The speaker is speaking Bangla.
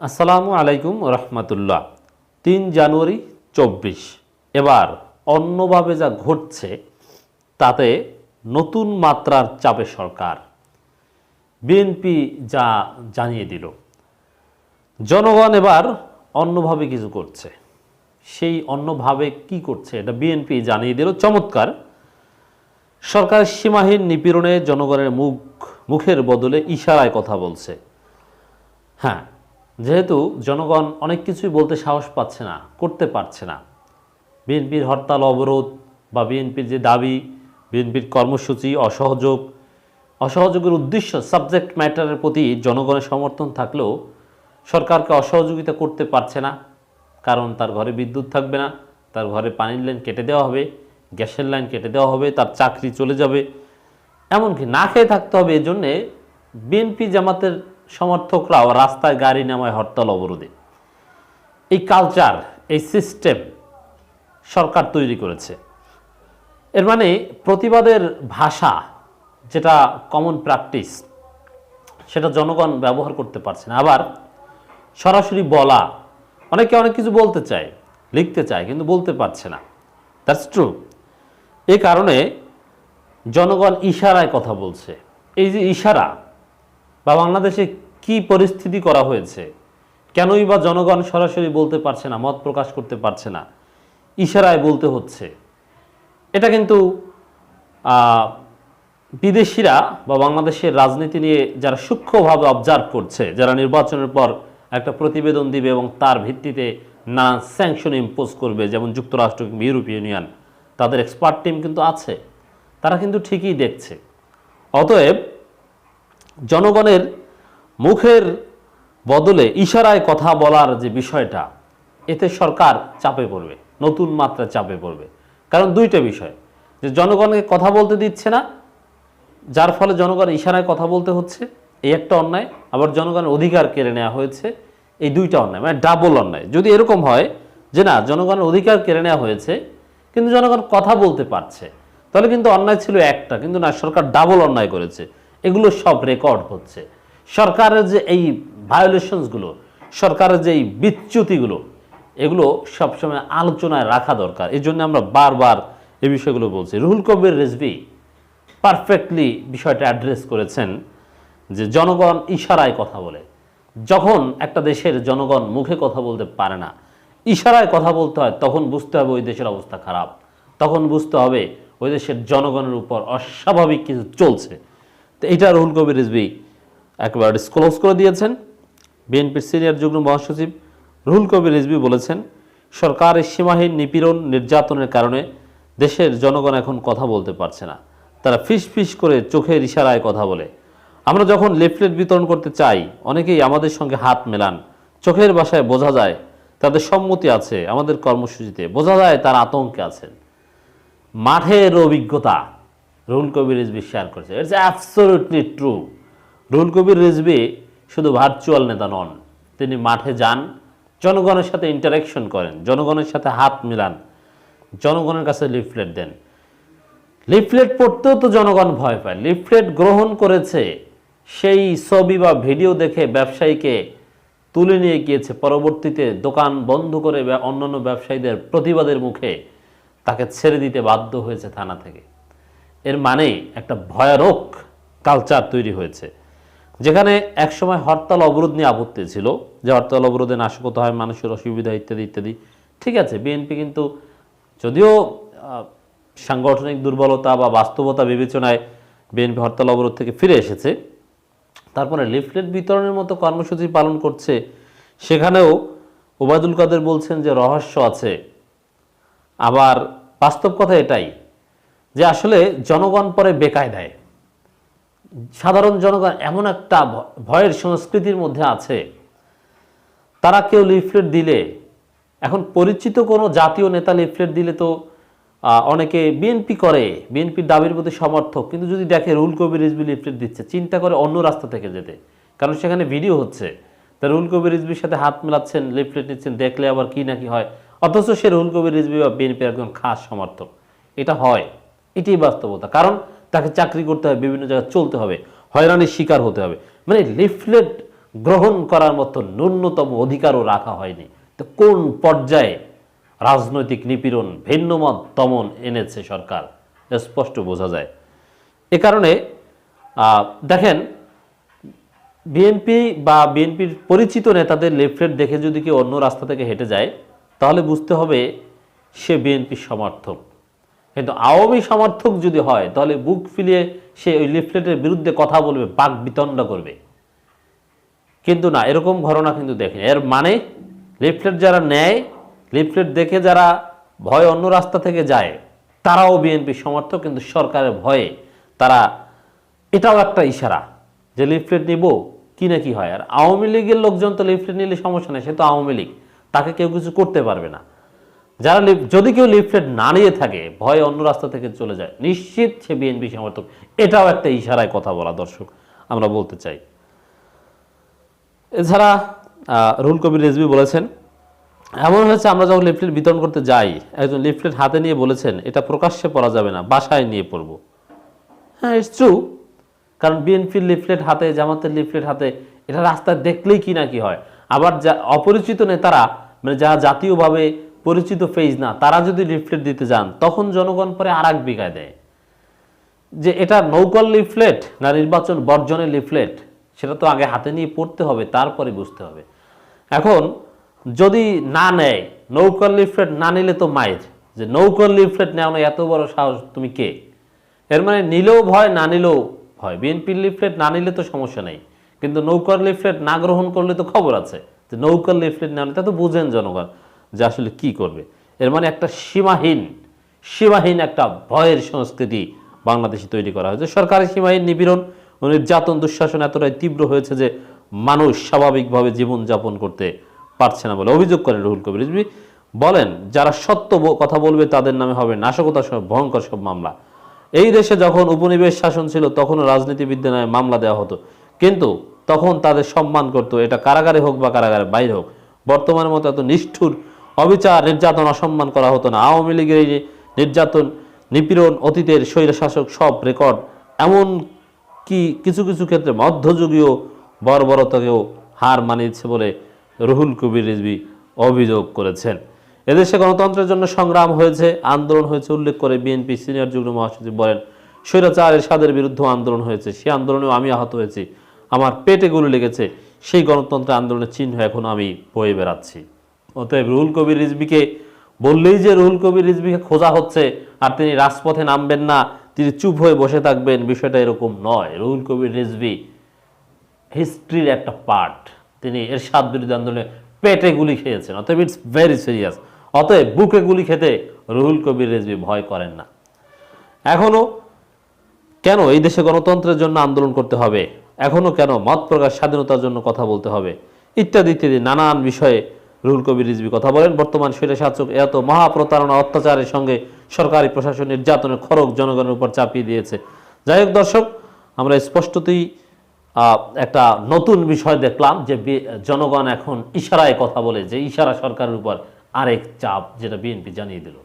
আসসালামু আলাইকুম রহমতুল্লাহ। তিন জানুয়ারি চব্বিশ। এবার অন্যভাবে যা ঘটছে, তাতে নতুন মাত্রার চাপে সরকার। বিএনপি যা জানিয়ে দিল। জনগণ এবার অন্যভাবে কিছু করছে। সেই অন্যভাবে কি করছে, এটা বিএনপি জানিয়ে দিল। চমৎকার। সরকার সীমাহীন নিপীড়নে জনগণের মুখ, মুখের বদলে ইশারায় কথা বলছে। হ্যাঁ যেহেতু জনগণ অনেক কিছুই বলতে সাহস পাচ্ছে না, করতে পারছে না। বিএনপির হরতাল অবরোধ বা বিএনপির যে দাবি, বিএনপির কর্মসূচি অসহযোগ, অসহযোগের উদ্দেশ্য সাবজেক্ট ম্যাটারের প্রতি জনগণের সমর্থন থাকলেও সরকারকে অসহযোগিতা করতে পারছে না, কারণ তার ঘরে বিদ্যুৎ থাকবে না, তার ঘরে পানির লাইন কেটে দেওয়া হবে, গ্যাসের লাইন কেটে দেওয়া হবে, তার চাকরি চলে যাবে। এমনকি না খেয়ে থাকতে হবে এই জন্যে বিএনপি জামাতের সমর্থকরাও রাস্তায় গাড়ি নামায় হরতাল অবরোধে। এই কালচার এই সিস্টেম সরকার তৈরি করেছে। এর মানে প্রতিবাদের ভাষা যেটা কমন প্র্যাকটিস সেটা জনগণ ব্যবহার করতে পারছে না। আবার সরাসরি বলা, অনেকে অনেক কিছু বলতে চায়, লিখতে চায়, কিন্তু বলতে পারছে না। দ্যাটস ট্রু এই কারণে জনগণ ইশারায় কথা বলছে। এই যে ইশারা বা বাংলাদেশে কি পরিস্থিতি করা হয়েছে? কেনই বা জনগণ সরাসরি বলতে পারছে না, মত প্রকাশ করতে পারছে না, ইশারায় বলতে হচ্ছে। এটা কিন্তু বিদেশিরা বা বাংলাদেশের রাজনীতি নিয়ে যারা সূক্ষ্মভাবে অবজার্ভ করছে, যারা নির্বাচনের পর একটা প্রতিবেদন দিবে এবং তার ভিত্তিতে না স্যাংশন ইম্পোজ করবে, যেমন যুক্তরাষ্ট্র কিংবা ইউরোপীয় ইউনিয়ন তাদের এক্সপার্ট টিম কিন্তু আছে। তারা কিন্তু ঠিকই দেখছে। অতএব জনগণের মুখের বদলে ইশারায় কথা বলার যে বিষয়টা, এতে সরকার চাপে পড়বে, নতুন মাত্রা চাপে পড়বে। কারণ দুইটা বিষয়, যে জনগণকে কথা বলতে দিচ্ছে না, যার ফলে জনগণ ইশারায় কথা বলতে হচ্ছে, এই একটা অন্যায়, আবার জনগণের অধিকার কেড়ে নেওয়া হয়েছে, এই দুইটা অন্যায় মানে ডাবল অন্যায়। যদি এরকম হয়, যে না, জনগণের অধিকার কেড়ে নেওয়া হয়েছে, কিন্তু জনগণ কথা বলতে পারছে, তাহলে কিন্তু অন্যায় ছিল একটা, কিন্তু না, সরকার ডাবল অন্যায় করেছে। এগুলো সব রেকর্ড হচ্ছে। সরকারের যে এই ভায়োলেশনসগুলো সরকারের যে এই বিচ্যুতিগুলো, এগুলো সবসময় আলোচনায় রাখা দরকার। এই জন্য আমরা বারবার এই বিষয়গুলো বলছি। রুহুল কবির রেজবি পারফেক্টলি বিষয়টা অ্যাড্রেস করেছেন যে জনগণ ইশারায় কথা বলে। যখন একটা দেশের জনগণ মুখে কথা বলতে পারে না, ইশারায় কথা বলতে হয়, তখন বুঝতে হবে ওই দেশের অবস্থা খারাপ। তখন বুঝতে হবে ওই দেশের জনগণের উপর অস্বাভাবিক কিছু চলছে। তো এটা রুহুল কবির রিজভি একেবারে ডিসক্লোজ করে দিয়েছেন। বিএনপির সিনিয়র যুগ্ম মহাসচিব রুহুল কবির রিজভি বলেছেন, সরকারের সীমাহীন নিপীড়ন, নির্যাতনের কারণে দেশের জনগণ এখন কথা বলতে পারছে না। তারা ফিস ফিস করে চোখের ইশারায় কথা বলে। আমরা যখন লিফলেট বিতরণ করতে চাই, অনেকেই আমাদের সঙ্গে হাত মেলান। চোখের বাসায় বোঝা যায়, তাদের সম্মতি আছে আমাদের কর্মসূচিতে। বোঝা যায় তার আতঙ্কে আছেন। মাঠের অভিজ্ঞতা রুহুল কবির রিজবি শেয়ার করেছে। It's absolutely true Ruhul Kabir Rizvi শুধু ভার্চুয়াল নেতা নন, তিনি মাঠে যান, জনগণের সাথে ইন্টারাকশন করেন, জনগণের সাথে হাত মিলান, জনগণের কাছে লিফলেট দেন। লিফলেট পড়তেও তো জনগণ ভয় পায়। লিফলেট গ্রহণ করেছে, সেই ছবি বা ভিডিও দেখে ব্যবসায়ীকে তুলে নিয়ে গিয়েছে। পরবর্তীতে দোকান বন্ধ করে অন্যান্য ব্যবসায়ীদের প্রতিবাদের মুখে তাকে ছেড়ে দিতে বাধ্য হয়েছে থানা থেকে। এর মানে একটা ভয়ানক কালচার তৈরি হয়েছে, যেখানে একসময় হরতাল অবরোধ নিয়ে আপত্তি ছিল, যে হরতাল অবরোধে নাশকতা হয়, মানুষের অসুবিধা ইত্যাদি ইত্যাদি। ঠিক আছে, বিএনপি কিন্তু যদিও সাংগঠনিক দুর্বলতা বা বাস্তবতা বিবেচনায় বিএনপি হরতাল অবরোধ থেকে ফিরে এসেছে, তারপরে লিফলেট বিতরণের মতো কর্মসূচি পালন করছে, সেখানেও ওবায়দুল কাদের বলছেন যে রহস্য আছে। আবার বাস্তব কথা এটাই যে আসলে জনগণ পরে বেকায় দেয় সাধারণ জনগণ এমন একটা ভয়ের সংস্কৃতির মধ্যে আছে। তারা কেউ লিফলেট দিলে, এখন পরিচিত কোনো জাতীয় নেতা লিফলেট দিলে তো অনেকে বিএনপি করে, বিএনপির দাবির প্রতি সমর্থক, কিন্তু যদি দেখে রুল কবির রিজবি লিফলেট দিচ্ছে, চিন্তা করে অন্য রাস্তা থেকে যেতে। কারণ সেখানে ভিডিও হচ্ছে, তা রুল কবির রিজবির সাথে হাত মেলাচ্ছেন, লিফলেট নিচ্ছেন, দেখলে আবার কি না কি হয়? অথচ সে রুল কবির রিজবি বা বিএনপির একজন খাস সমর্থক। এটা হয়। এটাই বাস্তবতা। কারণ তাকে চাকরি করতে হবে, বিভিন্ন জায়গায় চলতে হবে, হয়রানির শিকার হতে হবে। মানে লিফলেট গ্রহণ করার মতো ন্যূনতম অধিকারও রাখা হয়নি। তো কোন পর্যায়ে রাজনৈতিক নিপীড়ন, ভিন্নমত দমন এনেছে সরকার? স্পষ্ট বোঝা যায়। এ কারণে দেখেন বিএনপি বা বিএনপির পরিচিত নেতাদের লেফলেট দেখে যদি কেউ অন্য রাস্তা থেকে হেঁটে যায়, তাহলে বুঝতে হবে সে বিএনপির সমর্থক। কিন্তু আওয়ামী সমর্থক যদি হয়, তাহলে বুক ফিলিয়ে সে ওই লিফলেটের বিরুদ্ধে কথা বলবে, বাক বিতণ্ড করবে। কিন্তু না, এরকম ঘটনা কিন্তু দেখেনি। এর মানে লিফলেট যারা নেয়, লিফলেট দেখে যারা ভয় অন্য রাস্তা থেকে যায়, তারাও বিএনপি সমর্থক, কিন্তু সরকারের ভয়ে তারা এটাও একটা ইশারা যে লিফলেট নিব, কি না কি হয়। আর আওয়ামী লীগের লোকজন তো লিফলেট নিলে সমস্যা নেই, সে তো আওয়ামী লীগ, তাকে কেউ কিছু করতে পারবে না। যারা যদি কেউ লিফলেট না নিয়ে থাকে, ভয় অন্য রাস্তা থেকে চলে যায়। নিশ্চিত সে বিএনপি সমর্থক। এটাও একটা ইশারায় কথা বলা, দর্শক, আমরা বলতে চাই। এছাড়া রুহুল কবির রেজবি বলেছেন, এমন হয়েছে, আমরা যখন লিফলেট বিতরণ করতে যাই, একজন লিফলেট হাতে নিয়ে বলেছেন, এটা প্রকাশ্যে পড়া যাবে না, বাসায় নিয়ে পড়ব। হ্যাঁ ইটস ট্রু কারণ বিএনপির লিফলেট হাতে, জামাতের লিফলেট হাতে, এটা রাস্তায় দেখলেই কি না কি হয়। আবার যা অপরিচিত নেতারা মানে যারা জাতীয়ভাবে পরিচিত ফেজ না, তারা যদি লিফলেট দিতে যান, তখন জনগণ পরে আর এক বিঘায় দেয়। যে এটা নৌকল লিফলেট না নির্বাচন বর্জনের লিফলেট সেটা তো আগে হাতে নিয়ে পড়তে হবে, তারপরে বুঝতে হবে। এখন যদি না নেয় নৌকল লিফলেট না নিলে তো মায়ের। যে নৌকল লিফলেট নেওয়া এত বড় সাহস তুমি কে? এর মানে নিলেও ভয়, না নিলেও ভয়। বিএনপির লিফলেট না নিলে তো সমস্যা নেই। কিন্তু নৌকার লিফলেট না গ্রহণ করলে তো খবর আছে। যে নৌকার লিফলেট না নিলে তা তো বুঝেন জনগণ। যে আসলে কি করবে। এর মানে একটা সীমাহীন সীমাহীন একটা ভয়ের সংস্কৃতি বাংলাদেশে তৈরি করা হয়েছে। সরকারের সীমাহীন নিপীড়ন নির্যাতন দুঃশাসন এতটাই তীব্র হয়েছে যে মানুষ স্বাভাবিকভাবে জীবনযাপন করতে পারছে না বলে অভিযোগ করেন রুহুল কবির। রিজভী বলেন, যারা সত্য কথা বলবে তাদের নামে হবে নাশকতা সহ ভয়ঙ্কর সব মামলা। এই দেশে যখন উপনিবেশ শাসন ছিল, তখনও রাজনীতিবিদদের নামে মামলা দেওয়া হতো। কিন্তু তখন তাদের সম্মান করতো, এটা কারাগারে হোক বা কারাগারে বাইরে হোক। বর্তমানের মতো এত নিষ্ঠুর অবিচার, নির্যাতন, অসম্মান করা হতো না। আওয়ামী লীগের এই যে নির্যাতন, নিপীড়ন, অতীতের স্বৈরশাসক সব রেকর্ড এমন কি কিছু কিছু ক্ষেত্রে মধ্যযুগীয় বর্বরতাকেও হার মানিয়েছে বলে রুহুল কবির রিজভি অভিযোগ করেছেন। এদেশে গণতন্ত্রের জন্য সংগ্রাম হয়েছে, আন্দোলন হয়েছে, উল্লেখ করে বিএনপি সিনিয়র যুগ্ম মহাসচিব বলেন, স্বৈরাচার এরশাদের বিরুদ্ধে আন্দোলন হয়েছে সেই আন্দোলনেও আমি আহত হয়েছি, আমার পেটে গুলি লেগেছে, সেই গণতন্ত্রের আন্দোলনের চিহ্ন এখন আমি বয়ে বেড়াচ্ছি। অতএব রুহুল কবির রিজবিকে বললেই যে রুহুল কবির রিজবিকে খোঁজা হচ্ছে আর তিনি রাজপথে নামবেন না, তিনি চুপ হয়ে বসে থাকবেন, বিষয়টা এরকম নয়। রুহুল কবির রিজভি হিস্ট্রির একটা পার্ট তিনি এরশাদ বিরোধী আন্দোলনে পেটে গুলি খেয়েছেন, অতএব ইটস ভেরি সিরিয়াস অতএব বুকে গুলি খেতে রুহুল কবির রেজবি ভয় করেন না। এখনও কেন এই দেশে গণতন্ত্রের জন্য আন্দোলন করতে হবে? এখনও কেন মত প্রকাশ, স্বাধীনতার জন্য কথা বলতে হবে? ইত্যাদি ইত্যাদি, নানান বিষয়ে রুহুল কবির রিজবি কথা বলেন, বর্তমান স্বৈরশাসক এত মহাপ্রতারণা অত্যাচারের সঙ্গে সরকারি প্রশাসন নির্যাতনের খরচ জনগণের উপর চাপিয়ে দিয়েছে। যাই হোক দর্শক, আমরা স্পষ্টতই একটা নতুন বিষয় দেখলাম যে জনগণ এখন ইশারায় কথা বলে যে ইশারা সরকারের উপর আরেক চাপ যেটা বিএনপি জানিয়ে দিল।